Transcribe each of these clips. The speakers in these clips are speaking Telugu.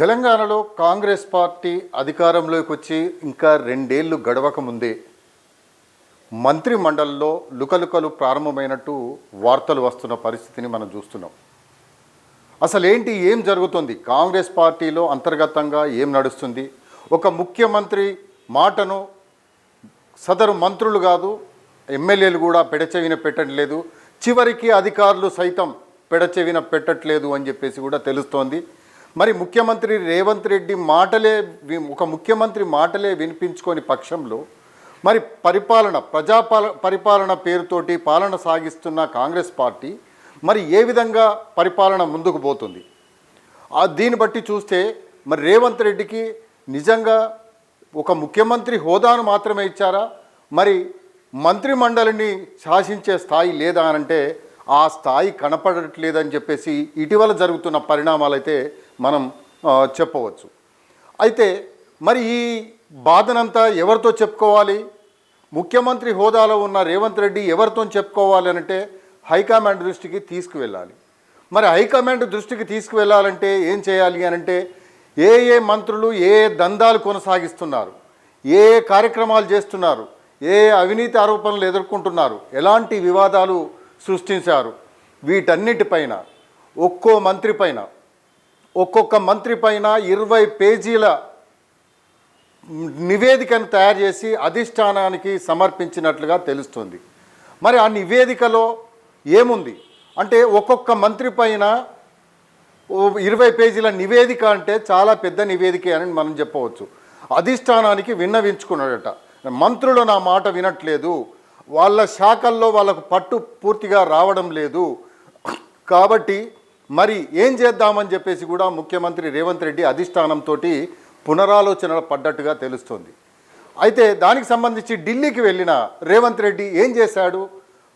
తెలంగాణలో కాంగ్రెస్ పార్టీ అధికారంలోకి వచ్చి ఇంకా రెండేళ్ళు గడవక ముందే మంత్రి మండలిలో లుకలుకలు ప్రారంభమైనట్టు వార్తలు వస్తున్న పరిస్థితిని మనం చూస్తున్నాం. అసలేంటి ఏం జరుగుతుంది? కాంగ్రెస్ పార్టీలో అంతర్గతంగా ఏం నడుస్తుంది? ఒక ముఖ్యమంత్రి మాటను సదరు మంత్రులు కాదు ఎమ్మెల్యేలు కూడా పెడచెవిన పెట్టట్లేదు. చివరికి అధికారులు సైతం పెడచెవిన పెట్టట్లేదు అని చెప్పేసి కూడా తెలుస్తోంది. మరి ముఖ్యమంత్రి రేవంత్ రెడ్డి మాటలే ఒక ముఖ్యమంత్రి మాటలే వినిపించుకొని పక్షంలో మరి పరిపాలన ప్రజాపాల పరిపాలన పేరుతోటి పాలన సాగిస్తున్న కాంగ్రెస్ పార్టీ మరి ఏ విధంగా పరిపాలన ముందుకు పోతుంది? దీన్ని బట్టి చూస్తే మరి రేవంత్ రెడ్డికి నిజంగా ఒక ముఖ్యమంత్రి హోదాను మాత్రమే ఇచ్చారా? మరి మంత్రి మండలిని శాసించే స్థాయి లేదా అనంటే ఆ స్థాయి కనపడట్లేదని చెప్పేసి ఇటీవల జరుగుతున్న పరిణామాలైతే మనం చెప్పవచ్చు. అయితే మరి ఈ బాధనంతా ఎవరితో చెప్పుకోవాలి? ముఖ్యమంత్రి హోదాలో ఉన్న రేవంత్ రెడ్డి ఎవరితో చెప్పుకోవాలి అంటే హైకమాండ్ దృష్టికి తీసుకువెళ్ళాలి. మరి హైకమాండ్ దృష్టికి తీసుకువెళ్ళాలంటే ఏం చేయాలి అని అంటే ఏ ఏ మంత్రులు ఏ ఏ దందాలు కొనసాగిస్తున్నారు? ఏ ఏ కార్యక్రమాలు చేస్తున్నారు? ఏ ఏ అవినీతి ఆరోపణలు ఎదుర్కొంటున్నారు? ఎలాంటి వివాదాలు సృష్టించారు? వీటన్నిటిపైన ఒక్కో మంత్రి పైన ఒక్కొక్క మంత్రి పైన ఇరవై పేజీల నివేదికను తయారు చేసి అధిష్టానానికి సమర్పించినట్లుగా తెలుస్తుంది. మరి ఆ నివేదికలో ఏముంది? అంటే ఒక్కొక్క మంత్రి పైన ఇరవై పేజీల నివేదిక అంటే చాలా పెద్ద నివేదిక అని మనం చెప్పవచ్చు. అధిష్టానానికి విన్నవించుకున్నాడట. మంత్రులు నా మాట వినట్లేదు. వాళ్ళ శాఖల్లో వాళ్ళకు పట్టు పూర్తిగా రావడం లేదు. కాబట్టి మరి ఏం చేద్దామని చెప్పేసి కూడా ముఖ్యమంత్రి రేవంత్ రెడ్డి అధిష్టానంతో పునరాలోచన పడ్డట్టుగా తెలుస్తుంది. అయితే దానికి సంబంధించి ఢిల్లీకి వెళ్ళిన రేవంత్ రెడ్డి ఏం చేశాడు?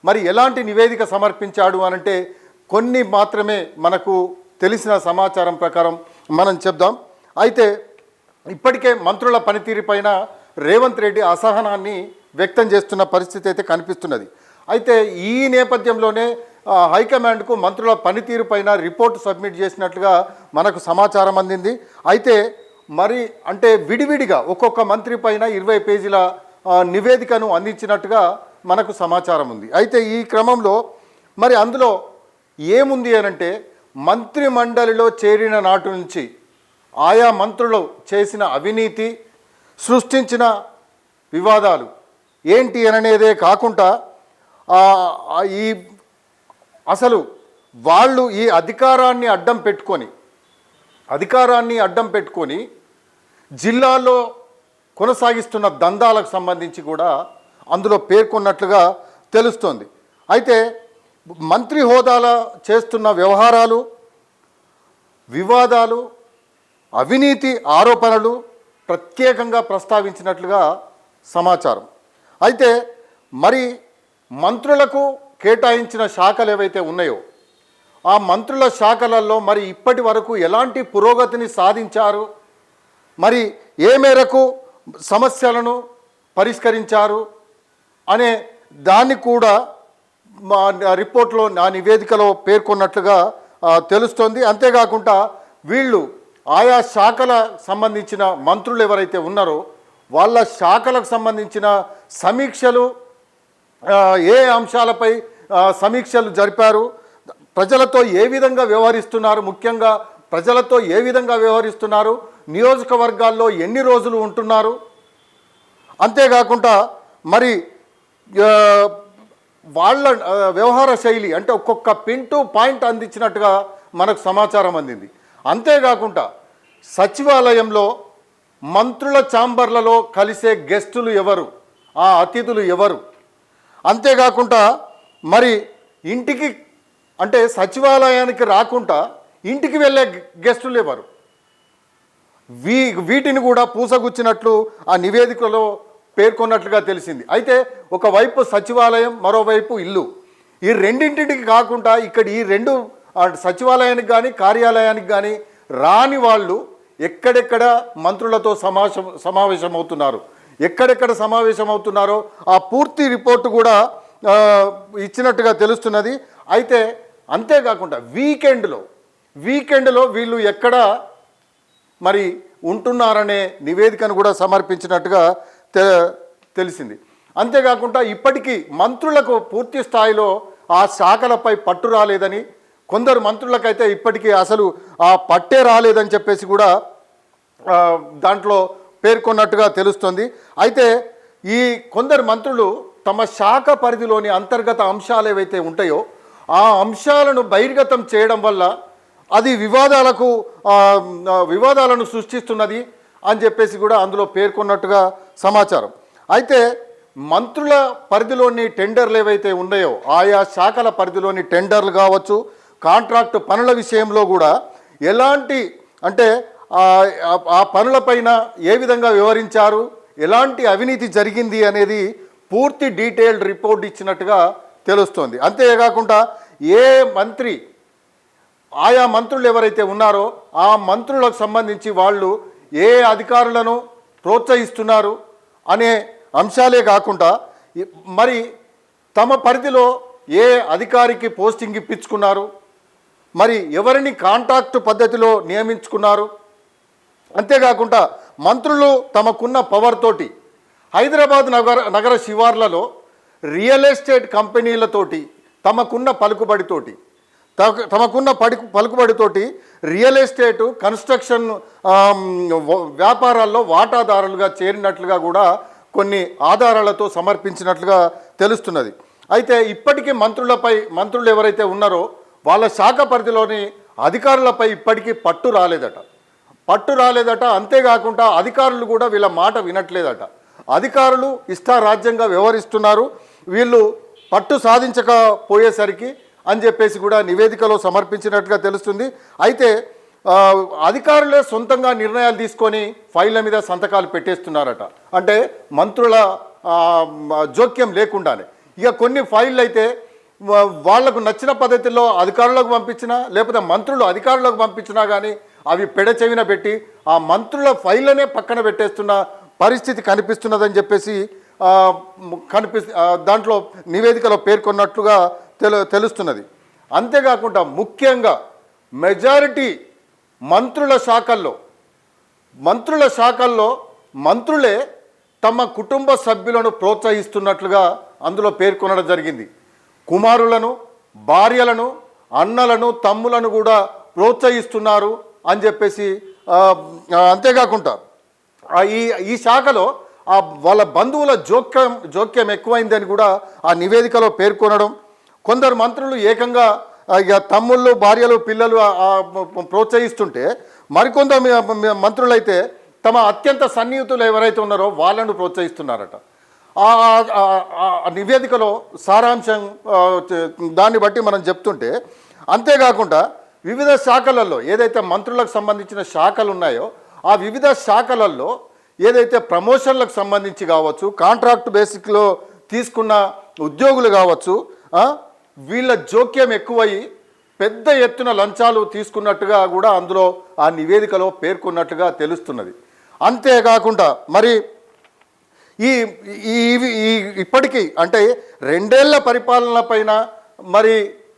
మరి ఎలాంటి నివేదిక సమర్పించాడు అనంటే కొన్ని మాత్రమే మనకు తెలిసిన సమాచారం ప్రకారం మనం చెప్దాం. అయితే ఇప్పటికే మంత్రుల పనితీరుపైన రేవంత్ రెడ్డి అసహనాన్ని వ్యక్తం చేస్తున్న పరిస్థితి అయితే కనిపిస్తున్నది. అయితే ఈ నేపథ్యంలోనే హైకమాండ్కు మంత్రుల పనితీరు పైన రిపోర్ట్ సబ్మిట్ చేసినట్లుగా మనకు సమాచారం అందింది. అయితే మరి అంటే విడివిడిగా ఒక్కొక్క మంత్రి పైన ఇరవై పేజీల నివేదికను అందించినట్టుగా మనకు సమాచారం ఉంది. అయితే ఈ క్రమంలో మరి అందులో ఏముంది అనంటే మంత్రి మండలిలో చేరిన నాటి నుంచి ఆయా మంత్రులు చేసిన అవినీతి సృష్టించిన వివాదాలు ఏంటి అననేదే కాకుండా ఈ అసలు వాళ్ళు ఈ అధికారాన్ని అడ్డం పెట్టుకొని అధికారాన్ని అడ్డం పెట్టుకొని జిల్లాలో కొనసాగిస్తున్న దందాలకు సంబంధించి కూడా అందులో పేర్కొన్నట్లుగా తెలుస్తోంది. అయితే మంత్రి హోదాల చేస్తున్న వ్యవహారాలు వివాదాలు అవినీతి ఆరోపణలు ప్రత్యేకంగా ప్రస్తావించినట్లుగా సమాచారం. అయితే మరి మంత్రులకు కేటాయించిన శాఖలు ఏవైతే ఉన్నాయో ఆ మంత్రుల శాఖలలో మరి ఇప్పటి వరకు ఎలాంటి పురోగతిని సాధించారు? మరి ఏ మేరకు సమస్యలను పరిష్కరించారు? అనే దాన్ని కూడా మా రిపోర్ట్లో నా నివేదికలో పేర్కొన్నట్లుగా తెలుస్తోంది. అంతేకాకుండా వీళ్ళు ఆయా శాఖల సంబంధించిన మంత్రులు ఎవరైతే ఉన్నారో వాళ్ళ శాఖలకు సంబంధించిన సమీక్షలు ఏ అంశాలపై సమీక్షలు జరిపారు? ప్రజలతో ఏ విధంగా వ్యవహరిస్తున్నారు? ముఖ్యంగా ప్రజలతో ఏ విధంగా వ్యవహరిస్తున్నారు? నియోజకవర్గాల్లో ఎన్ని రోజులు ఉంటున్నారు? అంతేకాకుండా మరి వాళ్ళ వ్యవహార శైలి అంటే ఒక్కొక్క పిన్ టు పాయింట్ అందించినట్టుగా మనకు సమాచారం అందింది. అంతేకాకుండా సచివాలయంలో మంత్రుల ఛాంబర్లలో కలిసే గెస్టులు ఎవరు? ఆ అతిథులు ఎవరు? అంతేకాకుండా మరి ఇంటికి అంటే సచివాలయానికి రాకుండా ఇంటికి వెళ్ళే గెస్టులు ఎవరు వీ వీటిని కూడా పూసగుచ్చినట్లు ఆ నివేదికలో పేర్కొన్నట్లుగా తెలిసింది. అయితే ఒకవైపు సచివాలయం మరోవైపు ఇల్లు. ఈ రెండింటికి కాకుండా ఇక్కడ ఈ రెండు సచివాలయానికి కానీ కార్యాలయానికి కానీ రాని వాళ్ళు ఎక్కడెక్కడ మంత్రులతో సమావేశం సమావేశమవుతున్నారు. ఎక్కడెక్కడ సమావేశమవుతున్నారో ఆ పూర్తి రిపోర్టు కూడా ఇచ్చినట్టుగా తెలుస్తున్నది. అయితే అంతేకాకుండా వీకెండ్లో వీకెండ్లో వీళ్ళు ఎక్కడ మరి ఉంటున్నారనే నివేదికను కూడా సమర్పించినట్టుగా తె తెలిసింది. అంతేకాకుండా ఇప్పటికీ మంత్రులకు పూర్తి స్థాయిలో ఆ శాఖలపై పట్టు రాలేదని కొందరు మంత్రులకైతే ఇప్పటికీ అసలు ఆ పట్టే రాలేదని చెప్పేసి కూడా దాంట్లో పేర్కొన్నట్టుగా తెలుస్తుంది. అయితే ఈ కొందరు మంత్రులు తమ శాఖ పరిధిలోని అంతర్గత అంశాలు ఏవైతే ఉంటాయో ఆ అంశాలను బహిర్గతం చేయడం వల్ల అది వివాదాలకు వివాదాలను సృష్టిస్తున్నది అని చెప్పేసి కూడా అందులో పేర్కొన్నట్టుగా సమాచారం. అయితే మంత్రుల పరిధిలోని టెండర్లు ఏవైతే ఉన్నాయో ఆయా శాఖల పరిధిలోని టెండర్లు కావచ్చు కాంట్రాక్ట్ పనుల విషయంలో కూడా ఎలాంటి అంటే ఆ- పనులపైన ఏ విధంగా వివరించారు ఎలాంటి అవినీతి జరిగింది అనేది పూర్తి డీటెయిల్డ్ రిపోర్ట్ ఇచ్చినట్టుగా తెలుస్తోంది. అంతేకాకుండా ఏ మంత్రి ఆయా మంత్రులు ఎవరైతే ఉన్నారో ఆ మంత్రులకు సంబంధించి వాళ్ళు ఏ అధికారులను ప్రోత్సహిస్తున్నారు అనే అంశాలే కాకుండా మరి తమ పరిధిలో ఏ అధికారికి పోస్టింగ్ ఇప్పించుకున్నారు మరి ఎవరిని కాంటాక్ట్ పద్ధతిలో నియమించుకున్నారు అంతేకాకుండా మంత్రులు తమకున్న పవర్ తోటి హైదరాబాద్ నగర నగర శివార్లలో రియల్ ఎస్టేట్ కంపెనీలతోటి తమకున్న పలుకుబడితోటి తమకున్న పడి పలుకుబడితోటి రియల్ ఎస్టేట్ కన్స్ట్రక్షన్ వ్యాపారాల్లో వాటాదారులుగా చేరినట్లుగా కూడా కొన్ని ఆధారాలతో సమర్పించినట్లుగా తెలుస్తున్నది. అయితే ఇప్పటికీ మంత్రులపై మంత్రులు ఎవరైతే ఉన్నారో వాళ్ళ శాఖ పరిధిలోని అధికారులపై ఇప్పటికీ పట్టు రాలేదట. పట్టు రాలేదట అంతేకాకుండా అధికారులు కూడా వీళ్ళ మాట వినట్లేదట. అధికారులు ఇష్టారాజ్యంగా వ్యవహరిస్తున్నారు. వీళ్ళు పట్టు సాధించకపోయేసరికి అని చెప్పేసి కూడా నివేదికలో సమర్పించినట్లుగా తెలుస్తుంది. అయితే అధికారులే సొంతంగా నిర్ణయాలు తీసుకొని ఫైళ్ళ మీద సంతకాలు పెట్టేస్తున్నారట. అంటే మంత్రుల జోక్యం లేకుండానే. ఇక కొన్ని ఫైళ్ళు అయితే వాళ్ళకు నచ్చిన పద్ధతిలో అధికారులకు పంపించినా లేకపోతే మంత్రులు అధికారులకు పంపించినా కానీ అవి పెడచెవిన పెట్టి ఆ మంత్రుల ఫైళ్ళనే పక్కన పెట్టేస్తున్న పరిస్థితి కనిపిస్తున్నదని చెప్పేసి ఆ, కనిపి దాంట్లో నివేదికలో పేర్కొన్నట్లుగా తెలు తెలుస్తున్నది. అంతేకాకుండా ముఖ్యంగా మెజారిటీ మంత్రుల శాఖల్లో మంత్రుల శాఖల్లో మంత్రులే తమ కుటుంబ సభ్యులను ప్రోత్సహిస్తున్నట్లుగా అందులో పేర్కొనడం జరిగింది. కుమారులను భార్యలను అన్నలను తమ్ములను కూడా ప్రోత్సహిస్తున్నారు. అని చెప్పేసి అంతేకాకుండా ఈ ఈ శాఖలో ఆ వాళ్ళ బంధువుల జోక్యం జోక్యం ఎక్కువైందని కూడా ఆ నివేదికలో పేర్కొనడం కొందరు మంత్రులు ఏకంగా ఇక తమ్ముళ్ళు భార్యలు పిల్లలు ప్రోత్సహిస్తుంటే మరికొందరు మంత్రులైతే తమ అత్యంత సన్నిహితులు ఎవరైతే ఉన్నారో వాళ్ళను ప్రోత్సహిస్తున్నారట. ఆ నివేదికలో సారాంశం దాన్ని బట్టి మనం చెప్తుంటే అంతేకాకుండా వివిధ శాఖలలో ఏదైతే మంత్రులకు సంబంధించిన శాఖలు ఉన్నాయో ఆ వివిధ శాఖలలో ఏదైతే ప్రమోషన్లకు సంబంధించి కావచ్చు కాంట్రాక్ట్ బేసిక్లో తీసుకున్న ఉద్యోగులు కావచ్చు వీళ్ళ జోక్యం ఎక్కువయ్యి పెద్ద ఎత్తున లంచాలు తీసుకున్నట్టుగా కూడా అందులో ఆ నివేదికలో పేర్కొన్నట్టుగా తెలుస్తున్నది. అంతేకాకుండా మరి ఈ ఈ ఇప్పటికీ అంటే రెండేళ్ళ పరిపాలన పైన మరి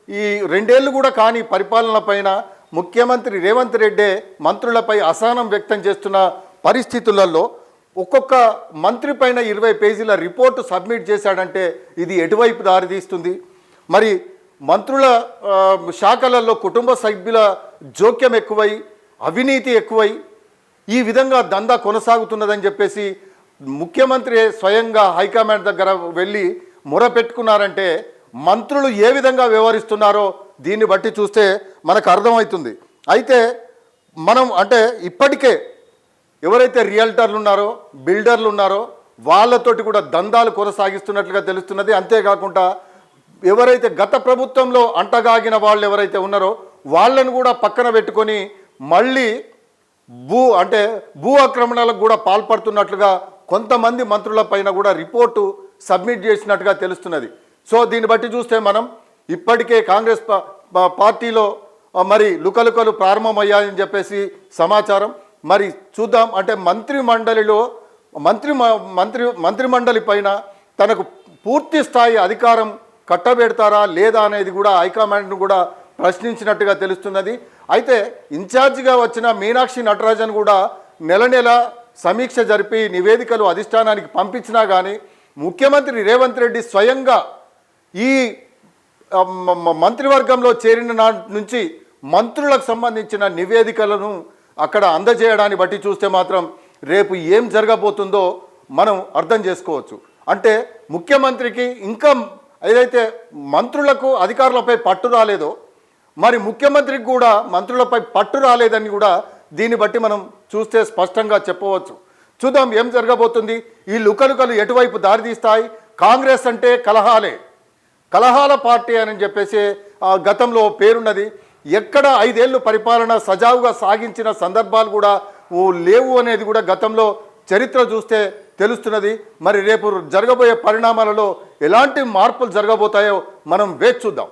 ఈ రెండేళ్ళు కూడా కాని పరిపాలన పైన ముఖ్యమంత్రి రేవంత్ రెడ్డే మంత్రులపై అసహనం వ్యక్తం చేస్తున్న పరిస్థితులలో ఒక్కొక్క మంత్రి పైన ఇరవై పేజీల రిపోర్టు సబ్మిట్ చేశాడంటే ఇది ఎటువైపు దారితీస్తుంది? మరి మంత్రుల శాఖలలో కుటుంబ సభ్యుల జోక్యం ఎక్కువై అవినీతి ఎక్కువై ఈ విధంగా దందా కొనసాగుతున్నదని చెప్పేసి ముఖ్యమంత్రి స్వయంగా హైకమాండ్ దగ్గర వెళ్ళి మొరపెట్టుకున్నారంటే మంత్రులు ఏ విధంగా వ్యవహరిస్తున్నారో దీన్ని బట్టి చూస్తే మనకు అర్థమవుతుంది. అయితే మనం అంటే ఇప్పటికే ఎవరైతే రియల్టర్లు ఉన్నారో బిల్డర్లు ఉన్నారో వాళ్ళతోటి కూడా దందాలు కొనసాగిస్తున్నట్లుగా తెలుస్తున్నది. అంతేకాకుండా ఎవరైతే గత ప్రభుత్వంలో అంటగాగిన వాళ్ళు ఎవరైతే ఉన్నారో వాళ్ళను కూడా పక్కన పెట్టుకొని మళ్ళీ భూ అంటే భూ ఆక్రమణలకు కూడా పాల్పడుతున్నట్లుగా కొంతమంది మంత్రుల పైన కూడా రిపోర్టు సబ్మిట్ చేసినట్టుగా తెలుస్తున్నది. సో దీన్ని బట్టి చూస్తే మనం ఇప్పటికే కాంగ్రెస్ పార్టీలో మరి లుకలుకలు ప్రారంభమయ్యాయని చెప్పేసి సమాచారం. మరి చూద్దాం అంటే మంత్రి మండలిలో మంత్రి మ- మంత్రి మంత్రి మండలి పైన తనకు పూర్తి స్థాయి అధికారం కట్టబెడతారా లేదా అనేది కూడా హైకమాండ్ను కూడా ప్రశ్నించినట్టుగా తెలుస్తున్నది. అయితే ఇన్ఛార్జిగా వచ్చిన మీనాక్షి నటరాజన్ కూడా నెల నెల సమీక్ష జరిపి నివేదికలు అధిష్టానానికి పంపించినా కానీ ముఖ్యమంత్రి రేవంత్ రెడ్డి స్వయంగా ఈ మంత్రివర్గంలో చేరిన నాటి నుంచి మంత్రులకు సంబంధించిన నివేదికలను అక్కడ అందజేయడాన్ని బట్టి చూస్తే మాత్రం రేపు ఏం జరగబోతుందో మనం అర్థం చేసుకోవచ్చు. అంటే ముఖ్యమంత్రికి ఇంకా ఏదైతే మంత్రులకు అధికారులపై పట్టు రాలేదో మరి ముఖ్యమంత్రికి కూడా మంత్రులపై పట్టు రాలేదని కూడా దీన్ని బట్టి మనం చూస్తే స్పష్టంగా చెప్పవచ్చు. చూద్దాం ఏం జరగబోతుంది. ఈ లుకలుకలు ఎటువైపు దారితీస్తాయి? కాంగ్రెస్ అంటే కలహాలే. కలహాల పార్టీ అని చెప్పేసి ఆ, గతంలో పేరున్నది. ఎక్కడ ఐదేళ్ళు పరిపాలన సజావుగా సాగించిన సందర్భాలు కూడా ఓ లేవు అనేది కూడా గతంలో చరిత్ర చూస్తే తెలుస్తున్నది. మరి రేపు జరగబోయే పరిణామాలలో ఎలాంటి మార్పులు జరగబోతాయో మనం వేచి చూద్దాం.